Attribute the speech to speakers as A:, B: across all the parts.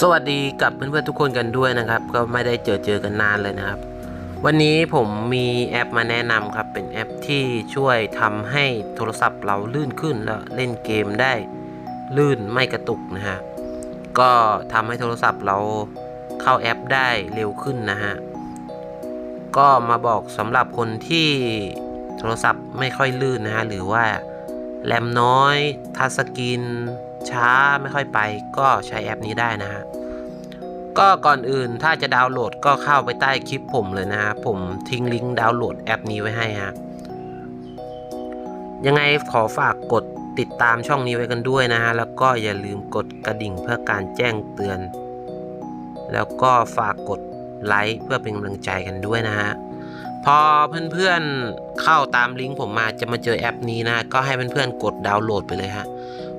A: สวัสดีกับเพื่อนๆทุกคนกันด้วยนะครับ ก็ไม่ได้เจอเจอกันนานเลยนะครับ วันนี้ผมมีแอปมาแนะนำครับ เป็นแอปที่ช่วยทำให้โทรศัพท์เราลื่นขึ้นแล้วเล่นเกมได้ลื่นไม่กระตุกนะฮะก็ทำให้โทรศัพท์เราเข้าแอปได้เร็วขึ้นนะฮะก็มาบอกสำหรับคนที่โทรศัพท์ไม่ค่อยลื่นนะฮะหรือว่า แรมน้อย ทัชสกรีนช้าไม่ค่อยไป ก็ใช้แอปนี้ได้นะฮะก็ก่อนอื่นถ้าจะดาวน์โหลดก็เข้าไปใต้คลิปผมเลยนะฮะผมทิ้งลิงก์ดาวน์โหลดแอปนี้ไว้ให้ฮะยังไงขอฝากกดติดตามช่องนี้ไว้กันด้วยนะฮะแล้วก็อย่าลืมกดกระดิ่งเพื่อการแจ้งเตือน แล้วก็ฝากกดไลค์เพื่อเป็นกำลังใจกันด้วยนะฮะ พอเพื่อนๆเข้าตามลิงก์ผมมาจะมาเจอแอปนี้นะ ก็ให้เพื่อนๆกดดาวน์โหลดไปเลยฮะ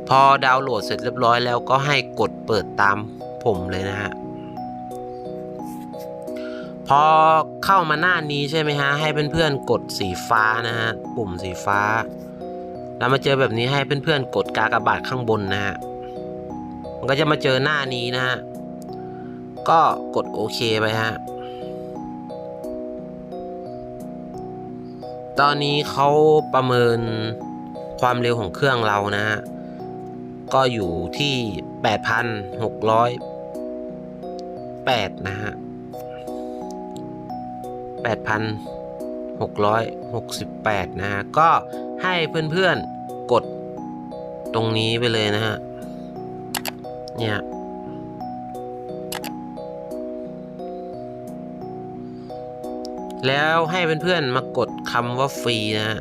A: พอดาวน์โหลดเสร็จเรียบร้อยแล้วก็ให้กดเปิดตามผมเลยนะฮะ พอเข้ามาหน้านี้ใช่ไหมฮะ ให้เพื่อนๆกดสีฟ้านะฮะ ปุ่มสีฟ้า แล้วมาเจอแบบนี้ให้เพื่อนๆกดกากบาทข้างบนนะฮะ มันก็จะมาเจอหน้านี้นะฮะ ก็กดโอเคไปฮะ ตอนนี้เขาประเมินความเร็วของเครื่องเรานะฮะ ก็อยู่ที่ 8,608 นะฮะ 8,668 นะฮะ ก็ให้เพื่อนๆกดตรงนี้ไปเลยนะฮะ เนี่ยแล้วให้เพื่อนๆมากด คำว่าฟรีนะฮะ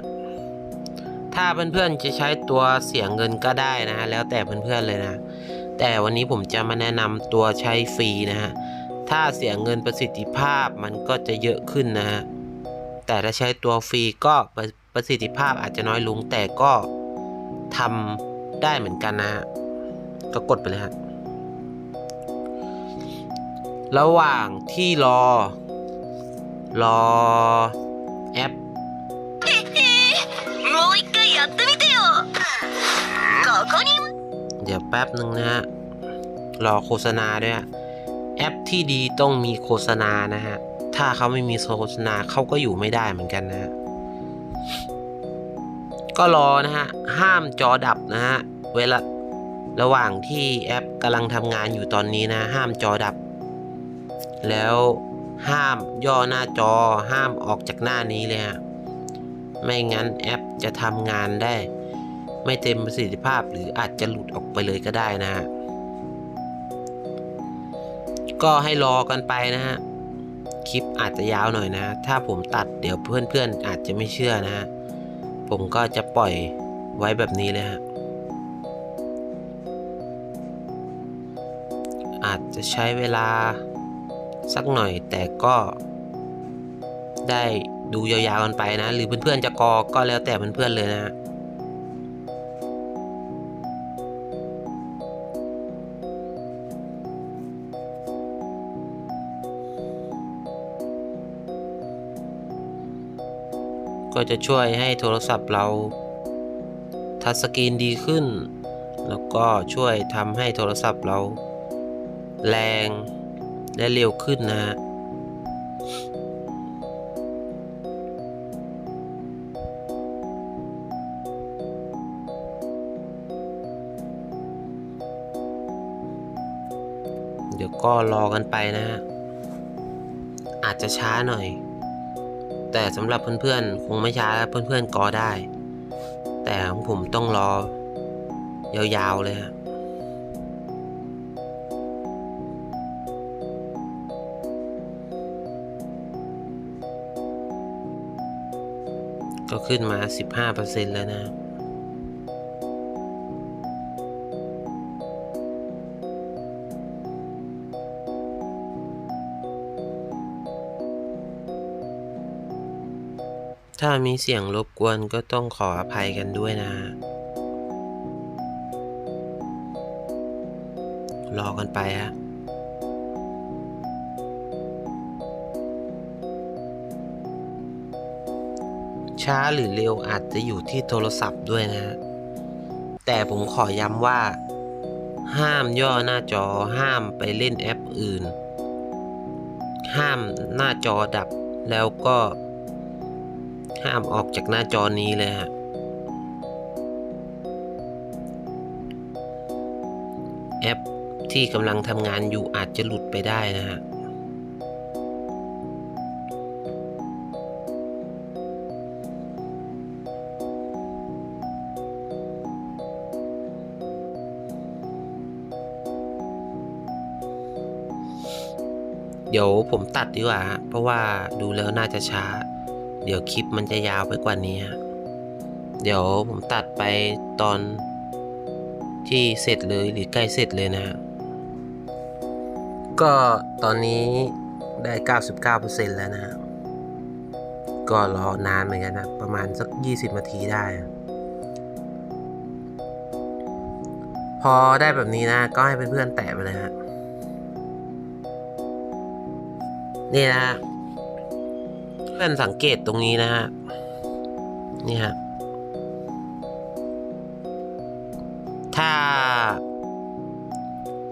A: ถ้าเพื่อนๆจะใช้ตัวเสียเงินก็ได้นะฮะแล้วแต่เพื่อนๆเลยนะ แต่วันนี้ผมจะมาแนะนำตัวใช้ฟรีนะฮะถ้าเสียเงินประสิทธิภาพมันก็จะเยอะขึ้นนะฮะแต่ถ้าใช้ตัวฟรีก็ประประสิทธิภาพอาจจะน้อยลงแต่ก็ทำได้เหมือนกันนะฮะก็กดไปเลยฮะระหว่างที่รอ รอแอป เดี๋ยวแป๊บหนึ่งนะฮะ รอโฆษณาด้วยแอปที่ดีต้องมีโฆษณานะฮะ ถ้าเขาไม่มีโฆษณาเขาก็อยู่ไม่ได้เหมือนกันนะฮะ ก็รอนะฮะ ห้ามจอดับนะฮะ เวลาระหว่างที่แอปกำลังทำงานอยู่ตอนนี้นะ ห้ามจอดับ แล้วห้ามย่อหน้าจอห้ามออกจากหน้านี้เลยฮะ ไม่งั้นแอปจะทำงานได้ ไม่เต็มประสิทธิภาพหรืออาจจะหลุดออกไปเลยก็ได้นะฮะก็ให้รอกันไปนะฮะคลิปอาจจะยาวหน่อยนะ ถ้าผมตัดเดี๋ยวเพื่อนๆอาจจะไม่เชื่อนะฮะผมก็จะปล่อยไว้แบบนี้เลยฮะอาจจะใช้เวลาสักหน่อยแต่ก็ได้ดูยาวๆกันไปนะ หรือเพื่อนๆจะกอก็แล้วแต่เพื่อนๆเลยนะ ก็จะช่วยให้โทรศัพท์เราทัชสกรีนดีขึ้น แล้วก็ช่วยทำให้โทรศัพท์เรา แรงและเร็วขึ้นนะฮะเดี๋ยวก็รอกันไปนะฮะ อาจจะช้าหน่อย แต่สำหรับเพื่อนๆ คงไม่ช้าเพื่อนๆกอได้ แต่ของผมต้องรอยาวๆเลยฮะก็ขึ้นมา 15%แล้วนะ ถ้ามีเสียงรบกวนก็ต้องขออภัยกันด้วยนะ รอกันไปฮะช้าหรือเร็วอาจจะอยู่ที่โทรศัพท์ด้วยนะฮะแต่ผมขอย้ำว่า ห้ามย่อหน้าจอห้ามไปเล่นแอปอื่น ห้ามหน้าจอดับแล้วก็ ห้ามออกจากหน้าจอนี้เลยฮะแอปที่กำลังทำงานอยู่อาจจะหลุดไปได้นะฮะเดี๋ยวผมตัดดีกว่า เพราะว่าดูแล้วน่าจะช้า เดี๋ยวคลิปมันจะยาวไปกว่านี้ฮะเดี๋ยวผมตัดไปตอนที่เสร็จเลยหรือใกล้เสร็จเลยนะฮะก็ตอนนี้ได้ 99%แล้วนะฮะก็รอนานเหมือนกันนะ ประมาณสัก 20 นาทีได้ พอได้แบบนี้นะ ก็ให้เพื่อนๆแตะไปเลยฮะนี่นะ เพื่อนสังเกตตรงนี้นะฮะ นี่ฮะ ถ้า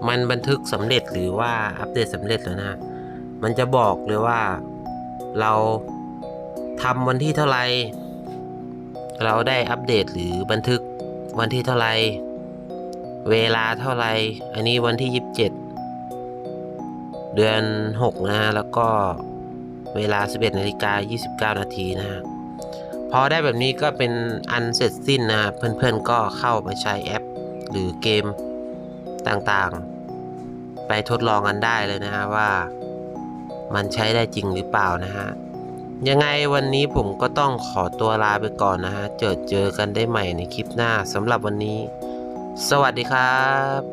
A: มันบันทึกสำเร็จหรือว่าอัปเดตสำเร็จแล้วนะ มันจะบอกเลยว่าเราทำวันที่เท่าไหรเราได้อัปเดตหรือบันทึกวันที่เท่าไหรเวลาเท่าไหรอันนี้วันที่ 27 เดือน 6 นะฮะ แล้วก็ เวลา 11นาฬิกา29 นาทีนะฮะพอได้แบบนี้ก็เป็นอันเสร็จสิ้นนะเพื่อนๆก็เข้าไปใช้แอป หรือเกมต่างๆ ไปทดลองกันได้เลยนะฮะว่ามันใช้ได้จริงหรือเปล่านะฮะยังไงวันนี้ผมก็ต้องขอตัวลาไปก่อนนะฮะ เจอเจอกันได้ใหม่ในคลิปหน้าสำหรับวันนี้ สวัสดีครับ